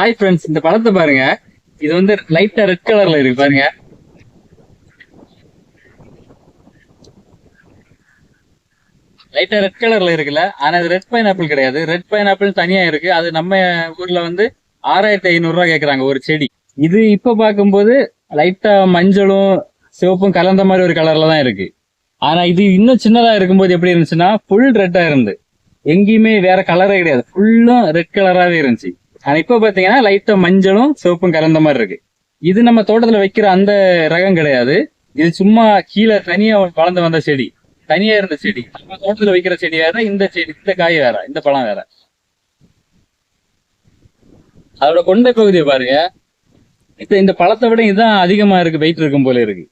Hi friends இந்த படத்தை பாருங்க. இது வந்து லைட்டா ரெட் கலர்ல இருக்கு பாருங்க. லைட்டா ரெட் கலர்ல இருக்குல்ல ஆனா அது ரெட் பைனாப்பிள் கிடையாது. ரெட் பைனாப்பிள் தனியா இருக்கு. அது நம்ம ஊர்ல வந்து ஆறாயிரத்தி ஐநூறு ரூபா கேக்குறாங்க ஒரு செடி. இது இப்ப பார்க்கும்போது லைட்டா மஞ்சளும் சிவப்பும் கலந்த மாதிரி ஒரு கலர்ல தான் இருக்கு. ஆனா இது இன்னும் சின்னதா இருக்கும்போது எப்படி இருந்துச்சுன்னா ஃபுல் ரெட்டா இருந்து. எங்கேயுமே வேற கலரே கிடையாது. ஃபுல்லும் ரெட் கலராவே இருந்துச்சு. ஆனா இப்ப பாத்தீங்கன்னா லைட்டா மஞ்சளும் சிவப்பும் கலந்த மாதிரி இருக்கு. இது நம்ம தோட்டத்துல வைக்கிற அந்த ரகம் கிடையாது. இது சும்மா கீழே தனியா வளர்ந்து வந்த செடி. தனியா இருந்த செடி. நம்ம தோட்டத்துல வைக்கிற செடி வேற இந்த செடி இந்த காய் வேற இந்த பழம் வேற. அதோட கொண்டை பகுதியை பாருங்க. இப்ப இந்த பழத்தை விட இதுதான் அதிகமா இருக்கு வெயிட் இருக்கும் போல இருக்கு.